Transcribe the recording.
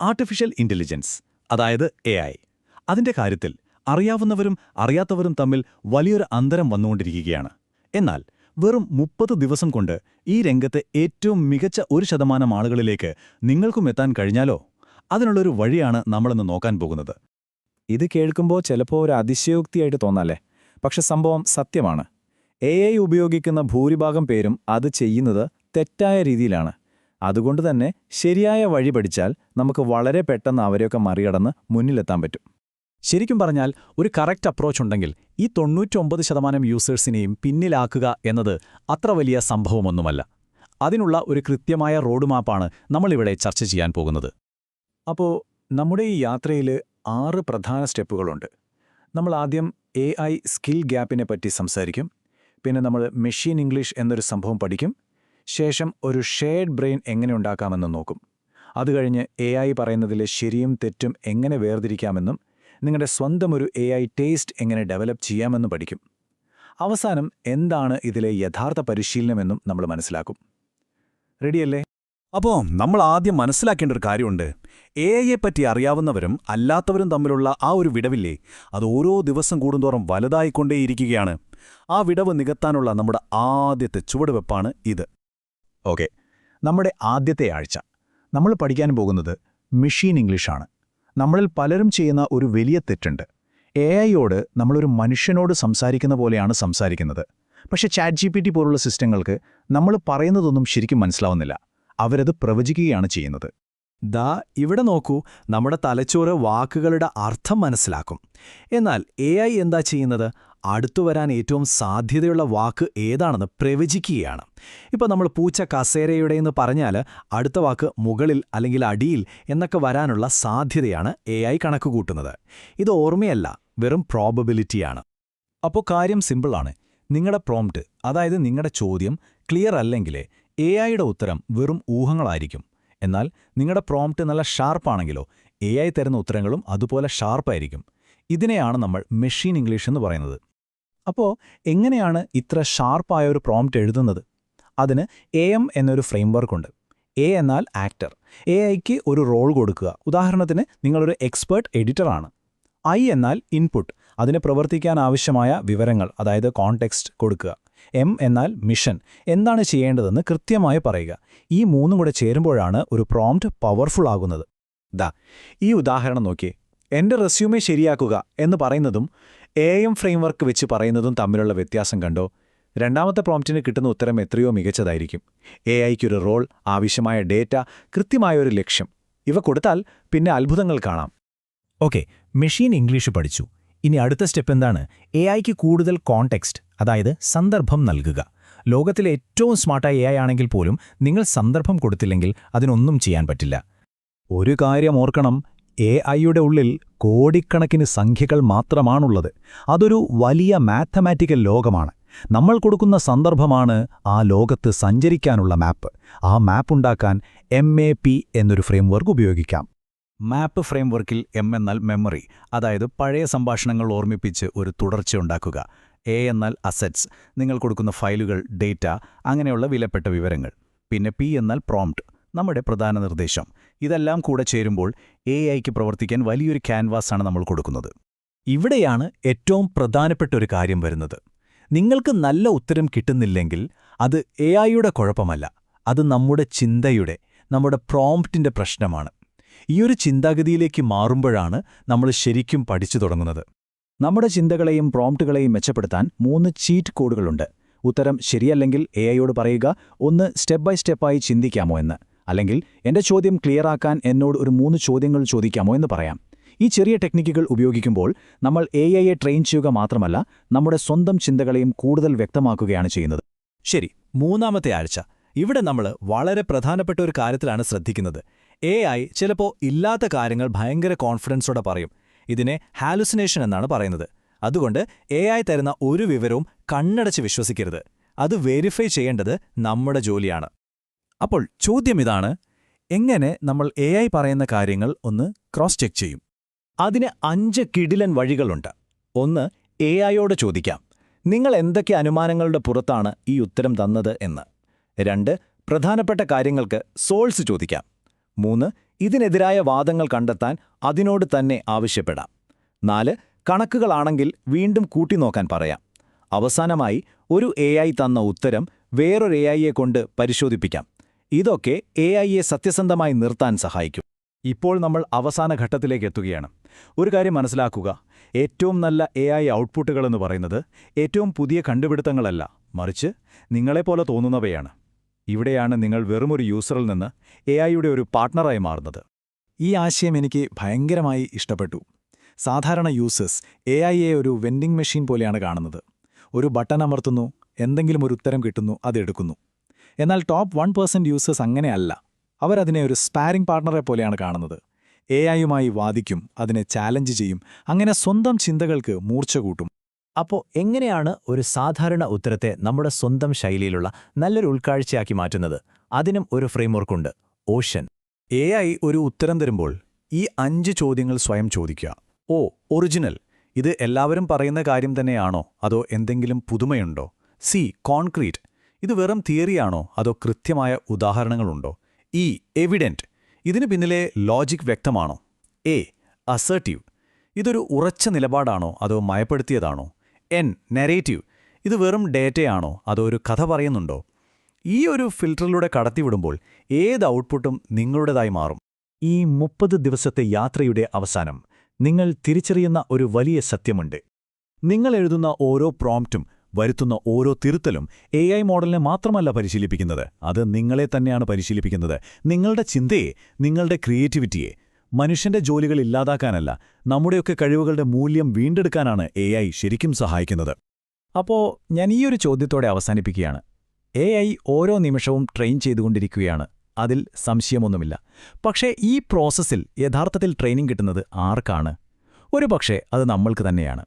Artificial intelligence അതായത് A I അതിന്റെ കാര്യത്തിൽ അറിയാവുന്നവരും അറിയാത്തവരും തമ്മിൽ വലിയൊരു അന്തരം വന്നുകൊണ്ടിരിക്കുകയാണ്. എന്നാൽ വെറും മുപ്പത് ദിവസം കൊണ്ട് ഈ രംഗത്തെ ഏറ്റവും മികച്ച ഒരു ശതമാനം ആളുകളിലേക്ക് നിങ്ങൾക്കും എത്താൻ കഴിഞ്ഞാലോ? അതിനുള്ളൊരു വഴിയാണ് നമ്മളിന്ന് നോക്കാൻ പോകുന്നത്. ഇത് കേൾക്കുമ്പോൾ ചിലപ്പോൾ ഒരു അതിശയോക്തിയായിട്ട് തോന്നാല്ലേ? പക്ഷെ സംഭവം സത്യമാണ്. എ ഉപയോഗിക്കുന്ന ഭൂരിഭാഗം പേരും അത് ചെയ്യുന്നത് തെറ്റായ രീതിയിലാണ്. അതുകൊണ്ട് തന്നെ ശരിയായ വഴി പഠിച്ചാൽ നമുക്ക് വളരെ പെട്ടെന്ന് അവരെയൊക്കെ മറികടന്ന് മുന്നിലെത്താൻ പറ്റും. ശരിക്കും പറഞ്ഞാൽ ഒരു കറക്റ്റ് അപ്രോച്ച് ഉണ്ടെങ്കിൽ ഈ തൊണ്ണൂറ്റൊമ്പത് ശതമാനം യൂസേഴ്സിനെയും പിന്നിലാക്കുക എന്നത് അത്ര വലിയ സംഭവമൊന്നുമല്ല. അതിനുള്ള ഒരു കൃത്യമായ റോഡ് മാപ്പാണ് നമ്മളിവിടെ ചർച്ച ചെയ്യാൻ പോകുന്നത്. അപ്പോൾ നമ്മുടെ ഈ യാത്രയിൽ ആറ് പ്രധാന സ്റ്റെപ്പുകളുണ്ട്. നമ്മൾ ആദ്യം എ സ്കിൽ ഗ്യാപ്പിനെ പറ്റി സംസാരിക്കും. പിന്നെ നമ്മൾ മെഷീൻ ഇംഗ്ലീഷ് എന്നൊരു സംഭവം പഠിക്കും. ശേഷം ഒരു ഷെയർഡ് ബ്രെയിൻ എങ്ങനെ ഉണ്ടാക്കാമെന്ന് നോക്കും. അത് കഴിഞ്ഞ് എ ഐ പറയുന്നതിലെ ശരിയും തെറ്റും എങ്ങനെ വേർതിരിക്കാമെന്നും നിങ്ങളുടെ സ്വന്തം ഒരു എ ഐ ടേസ്റ്റ് എങ്ങനെ ഡെവലപ്പ് ചെയ്യാമെന്നും പഠിക്കും. അവസാനം എന്താണ് ഇതിലെ യഥാർത്ഥ പരിശീലനമെന്നും നമ്മൾ മനസ്സിലാക്കും. റെഡിയല്ലേ അപ്പോൾ നമ്മൾ ആദ്യം മനസ്സിലാക്കേണ്ട ഒരു കാര്യമുണ്ട്. എ ഐയെ പറ്റി അറിയാവുന്നവരും അല്ലാത്തവരും തമ്മിലുള്ള ആ ഒരു വിടവില്ലേ അത് ഓരോ ദിവസം കൂടുന്തോറും വലുതായിക്കൊണ്ടേയിരിക്കുകയാണ്. ആ വിടവ് നികത്താനുള്ള നമ്മുടെ ആദ്യത്തെ ചുവടുവെപ്പാണ് ഇത്. ഓക്കെ നമ്മുടെ ആദ്യത്തെ ആഴ്ച. നമ്മൾ പഠിക്കാൻ പോകുന്നത് മെഷീൻ ഇംഗ്ലീഷാണ് നമ്മളിൽ പലരും ചെയ്യുന്ന ഒരു വലിയ തെറ്റുണ്ട്. എ ഐയോട് നമ്മളൊരു മനുഷ്യനോട് സംസാരിക്കുന്ന പോലെയാണ് സംസാരിക്കുന്നത്. പക്ഷേ ചാറ്റ് ജി പി ടി പോലുള്ള സിസ്റ്റങ്ങൾക്ക് നമ്മൾ പറയുന്നതൊന്നും ശരിക്കും മനസ്സിലാവുന്നില്ല. അവരത് പ്രവചിക്കുകയാണ് ചെയ്യുന്നത്. ദാ ഇവിടെ നോക്കൂ നമ്മുടെ തലച്ചോറ് വാക്കുകളുടെ അർത്ഥം മനസ്സിലാക്കും. എന്നാൽ എ എന്താ ചെയ്യുന്നത്? അടുത്തു വരാൻ ഏറ്റവും സാധ്യതയുള്ള വാക്ക് ഏതാണെന്ന് പ്രവചിക്കുകയാണ്. ഇപ്പോൾ നമ്മൾ പൂച്ച കസേരയുടെ എന്ന് പറഞ്ഞാൽ അടുത്ത വാക്ക് മുകളിൽ അല്ലെങ്കിൽ അടിയിൽ എന്നൊക്കെ വരാനുള്ള സാധ്യതയാണ് എ ഐ കണക്കുകൂട്ടുന്നത്. ഇത് ഓർമ്മയല്ല വെറും പ്രോബബിലിറ്റിയാണ് അപ്പോൾ കാര്യം സിമ്പിളാണ്. നിങ്ങളുടെ പ്രോംപ്റ്റ് അതായത് നിങ്ങളുടെ ചോദ്യം ക്ലിയർ അല്ലെങ്കിൽ എ ഐയുടെ ഉത്തരം വെറും ഊഹങ്ങളായിരിക്കും. എന്നാൽ നിങ്ങളുടെ പ്രോംപ്റ്റ് നല്ല ഷാർപ്പാണെങ്കിലോ എ ഐ തരുന്ന ഉത്തരങ്ങളും അതുപോലെ ഷാർപ്പായിരിക്കും ഇതിനെയാണ് നമ്മൾ മെഷീൻ ഇംഗ്ലീഷ് എന്ന് പറയുന്നത്. അപ്പോൾ എങ്ങനെയാണ് ഇത്ര ഷാർപ്പായ ഒരു പ്രോംപ്റ്റ് എഴുതുന്നത്? അതിന് എ എം എന്നൊരു ഫ്രെയിംവർക്കുണ്ട് എ എന്നാൽ ആക്ടർ എ ഐക്ക് ഒരു റോൾ കൊടുക്കുക. ഉദാഹരണത്തിന് നിങ്ങളൊരു എക്സ്പേർട്ട് എഡിറ്ററാണ് ഐ എന്നാൽ ഇൻപുട്ട് അതിന് പ്രവർത്തിക്കാൻ ആവശ്യമായ വിവരങ്ങൾ അതായത് കോണ്ടെക്സ്റ്റ് കൊടുക്കുക. എം എന്നാൽ മിഷൻ എന്താണ് ചെയ്യേണ്ടതെന്ന് കൃത്യമായി പറയുക. ഈ മൂന്നും കൂടെ ചേരുമ്പോഴാണ് ഒരു പ്രോംപ്റ്റ് പവർഫുൾ ആകുന്നത്. ദാ ഈ ഉദാഹരണം നോക്കിയേ. എന്റെ റെസ്യൂമേ ശരിയാക്കുക എന്ന് പറയുന്നതും എ എം ഫ്രെയിംവർക്ക് വെച്ച് പറയുന്നതും തമ്മിലുള്ള വ്യത്യാസം കണ്ടോ? രണ്ടാമത്തെ പ്രോംപ്റ്റിന് കിട്ടുന്ന ഉത്തരം എത്രയോ മികച്ചതായിരിക്കും. എ ഐക്കൊരു റോൾ ആവശ്യമായ ഡേറ്റ കൃത്യമായ ഒരു ലക്ഷ്യം. ഇവ കൊടുത്താൽ പിന്നെ അത്ഭുതങ്ങൾ കാണാം. ഓക്കെ മെഷീൻ ഇംഗ്ലീഷ് പഠിച്ചു. ഇനി അടുത്ത സ്റ്റെപ്പ് എന്താണ്? എ ഐക്ക് കൂടുതൽ കോണ്ടെക്സ്റ്റ് അതായത് സന്ദർഭം നൽകുക. ലോകത്തിലെ ഏറ്റവും സ്മാർട്ടായ എ ഐ ആണെങ്കിൽ പോലും നിങ്ങൾ സന്ദർഭം കൊടുത്തില്ലെങ്കിൽ അതിനൊന്നും ചെയ്യാൻ പറ്റില്ല. ഒരു കാര്യം ഓർക്കണം എ ഐയുടെ ഉള്ളിൽ കോടിക്കണക്കിന് സംഖ്യകൾ മാത്രമാണുള്ളത്. അതൊരു വലിയ മാത്തമാറ്റിക്കൽ ലോകമാണ്. നമ്മൾ കൊടുക്കുന്ന സന്ദർഭമാണ് ആ ലോകത്ത് സഞ്ചരിക്കാനുള്ള മാപ്പ്. ആ മാപ്പ് ഉണ്ടാക്കാൻ എം എ പി എന്നൊരു ഫ്രെയിംവർക്ക് ഉപയോഗിക്കാം. മാപ്പ് ഫ്രെയിംവർക്കിൽ എം എന്നാൽ മെമ്മറി അതായത് പഴയ സംഭാഷണങ്ങൾ ഓർമ്മിപ്പിച്ച് ഒരു തുടർച്ച ഉണ്ടാക്കുക. എ എന്നാൽ അസറ്റ്സ് നിങ്ങൾ കൊടുക്കുന്ന ഫയലുകൾ ഡേറ്റ അങ്ങനെയുള്ള വിലപ്പെട്ട വിവരങ്ങൾ. പിന്നെ പി എന്നാൽ പ്രോംപ്റ്റ് നമ്മുടെ പ്രധാന നിർദ്ദേശം. ഇതെല്ലാം കൂടെ ചേരുമ്പോൾ എ ഐക്ക് പ്രവർത്തിക്കാൻ വലിയൊരു ക്യാൻവാസാണ് നമ്മൾ കൊടുക്കുന്നത്. ഇവിടെയാണ് ഏറ്റവും പ്രധാനപ്പെട്ട ഒരു കാര്യം വരുന്നത്. നിങ്ങൾക്ക് നല്ല ഉത്തരം കിട്ടുന്നില്ലെങ്കിൽ അത് എ ഐയുടെ കുഴപ്പമല്ല. അത് നമ്മുടെ ചിന്തയുടെ നമ്മുടെ പ്രോംപ്റ്റിന്റെ പ്രശ്നമാണ്. ഈയൊരു ചിന്താഗതിയിലേക്ക് മാറുമ്പോഴാണ് നമ്മൾ ശരിക്കും പഠിച്ചു തുടങ്ങുന്നത്. നമ്മുടെ ചിന്തകളെയും പ്രോംപ്റ്റുകളെയും മെച്ചപ്പെടുത്താൻ മൂന്ന് ചീറ്റ് കോഡുകളുണ്ട് ഉത്തരം ശരിയല്ലെങ്കിൽ എ ഐയോട് പറയുക ഒന്ന് സ്റ്റെപ്പ് ബൈ സ്റ്റെപ്പായി ചിന്തിക്കാമോ എന്ന്. അല്ലെങ്കിൽ എന്റെ ചോദ്യം ക്ലിയർ ആക്കാൻ എന്നോട് ഒരു മൂന്ന് ചോദ്യങ്ങൾ ചോദിക്കാമോ എന്ന് പറയാം. ഈ ചെറിയ ടെക്നിക്കുകൾ ഉപയോഗിക്കുമ്പോൾ നമ്മൾ എ ഐയെ ട്രെയിൻ ചെയ്യുക മാത്രമല്ല നമ്മുടെ സ്വന്തം ചിന്തകളെയും കൂടുതൽ വ്യക്തമാക്കുകയാണ് ചെയ്യുന്നത്. ശരി മൂന്നാമത്തെ ആഴ്ച. ഇവിടെ നമ്മൾ വളരെ പ്രധാനപ്പെട്ട ഒരു കാര്യത്തിലാണ് ശ്രദ്ധിക്കുന്നത്. എ ഐ ചിലപ്പോൾ ഇല്ലാത്ത കാര്യങ്ങൾ ഭയങ്കര കോൺഫിഡൻസോടെ പറയും. ഇതിനെ ഹാലുസിനേഷൻ എന്നാണ് പറയുന്നത്. അതുകൊണ്ട് എ ഐ തരുന്ന ഒരു വിവരവും കണ്ണടച്ച് വിശ്വസിക്കരുത്. അത് വെരിഫൈ ചെയ്യേണ്ടത് നമ്മുടെ ജോലിയാണ്. അപ്പോൾ ചോദ്യം ഇതാണ് എങ്ങനെ നമ്മൾ എ ഐ പറയുന്ന കാര്യങ്ങൾ ഒന്ന് ക്രോസ് ചെക്ക് ചെയ്യും? അതിന് അഞ്ച് കിടിലൻ വഴികളുണ്ട്. ഒന്ന് എ ഐയോട് ചോദിക്കാം നിങ്ങൾ എന്തൊക്കെ അനുമാനങ്ങളുടെ പുറത്താണ് ഈ ഉത്തരം തന്നത് എന്ന്? രണ്ട് പ്രധാനപ്പെട്ട കാര്യങ്ങൾക്ക് സോൾസ് ചോദിക്കാം. മൂന്ന് ഇതിനെതിരായ വാദങ്ങൾ കണ്ടെത്താൻ അതിനോട് തന്നെ ആവശ്യപ്പെടാം. നാല് കണക്കുകളാണെങ്കിൽ വീണ്ടും കൂട്ടിനോക്കാൻ പറയാം. അവസാനമായി ഒരു എ തന്ന ഉത്തരം വേറൊരു എ ഐയെ കൊണ്ട് പരിശോധിപ്പിക്കാം. ഇതൊക്കെ എ ഐയെ സത്യസന്ധമായി നിർത്താൻ സഹായിക്കും. ഇപ്പോൾ നമ്മൾ അവസാന ഘട്ടത്തിലേക്ക് എത്തുകയാണ്. ഒരു കാര്യം മനസ്സിലാക്കുക. ഏറ്റവും നല്ല എ ഐ ഔട്ട്പുട്ടുകളെന്ന് പറയുന്നത് ഏറ്റവും പുതിയ കണ്ടുപിടുത്തങ്ങളല്ല. മറിച്ച് നിങ്ങളെപ്പോലെ തോന്നുന്നവയാണ്. ഇവിടെയാണ് നിങ്ങൾ വെറുമൊരു യൂസറിൽ നിന്ന് എ ഐയുടെ ഒരു പാർട്ട്ണറായി മാറുന്നത്. ഈ ആശയം എനിക്ക് ഭയങ്കരമായി ഇഷ്ടപ്പെട്ടു. സാധാരണ യൂസേഴ്സ് എ ഐയെ ഒരു വെൻഡിംഗ് മെഷീൻ പോലെയാണ് കാണുന്നത്. ഒരു ബട്ടൺ അമർത്തുന്നു എന്തെങ്കിലും ഒരു ഉത്തരം കിട്ടുന്നു അതെടുക്കുന്നു എന്നാൽ ടോപ്പ് വൺ പേഴ്സന്റ് യൂസേഴ്സ് അങ്ങനെയല്ല. അവരതിനെ ഒരു സ്പാരിംഗ് പാർട്ണറെ പോലെയാണ് കാണുന്നത്. എ ഐയുമായി വാദിക്കും അതിനെ ചാലഞ്ച് ചെയ്യും അങ്ങനെ സ്വന്തം ചിന്തകൾക്ക് മൂർച്ച കൂട്ടും. അപ്പോൾ എങ്ങനെയാണ് ഒരു സാധാരണ ഉത്തരത്തെ നമ്മുടെ സ്വന്തം ശൈലിയിലുള്ള നല്ലൊരു ഉൾക്കാഴ്ചയാക്കി മാറ്റുന്നത്? അതിനും ഒരു ഫ്രെയിംവർക്കുണ്ട് ഓഷൻ എ ഐ ഒരു ഉത്തരം തരുമ്പോൾ ഈ അഞ്ച് ചോദ്യങ്ങൾ സ്വയം ചോദിക്കുക. O original. ഇത് എല്ലാവരും പറയുന്ന കാര്യം തന്നെയാണോ? അതോ എന്തെങ്കിലും പുതുമയുണ്ടോ? C concrete. ഇത് വെറും തിയറിയാണോ അതോ കൃത്യമായ ഉദാഹരണങ്ങളുണ്ടോ? ഇ എവിഡന്റ് ഇതിന് പിന്നിലെ ലോജിക് വ്യക്തമാണോ? എ അസേർട്ടീവ് ഇതൊരു ഉറച്ച നിലപാടാണോ? അതോ മയപ്പെടുത്തിയതാണോ? എൻ നെറേറ്റീവ് ഇത് വെറും ഡേറ്റയാണോ? അതോ ഒരു കഥ പറയുന്നുണ്ടോ? ഈ ഒരു ഫിൽറ്ററിലൂടെ കടത്തിവിടുമ്പോൾ ഏത് ഔട്ട്പുട്ടും നിങ്ങളുടേതായി മാറും. ഈ മുപ്പത് ദിവസത്തെ യാത്രയുടെ അവസാനം നിങ്ങൾ തിരിച്ചറിയുന്ന ഒരു വലിയ സത്യമുണ്ട്. നിങ്ങൾ എഴുതുന്ന ഓരോ പ്രോംപ്റ്റും വരുത്തുന്ന ഓരോ തിരുത്തലും എ ഐ മോഡലിനെ മാത്രമല്ല പരിശീലിപ്പിക്കുന്നത്. അത് നിങ്ങളെ തന്നെയാണ് പരിശീലിപ്പിക്കുന്നത്. നിങ്ങളുടെ ചിന്തയെ നിങ്ങളുടെ ക്രിയേറ്റിവിറ്റിയെ മനുഷ്യന്റെ ജോലികൾ ഇല്ലാതാക്കാനല്ല നമ്മുടെയൊക്കെ കഴിവുകളുടെ മൂല്യം വീണ്ടെടുക്കാനാണ് എ ശരിക്കും സഹായിക്കുന്നത്. അപ്പോൾ ഞാൻ ഈ ഒരു ചോദ്യത്തോടെ അവസാനിപ്പിക്കുകയാണ്. എ ഓരോ നിമിഷവും ട്രെയിൻ ചെയ്തുകൊണ്ടിരിക്കുകയാണ്. അതിൽ സംശയമൊന്നുമില്ല. പക്ഷേ ഈ പ്രോസസ്സിൽ യഥാർത്ഥത്തിൽ ട്രെയിനിങ് കിട്ടുന്നത് ആർക്കാണ്? ഒരു പക്ഷേ അത് നമ്മൾക്ക് തന്നെയാണ്.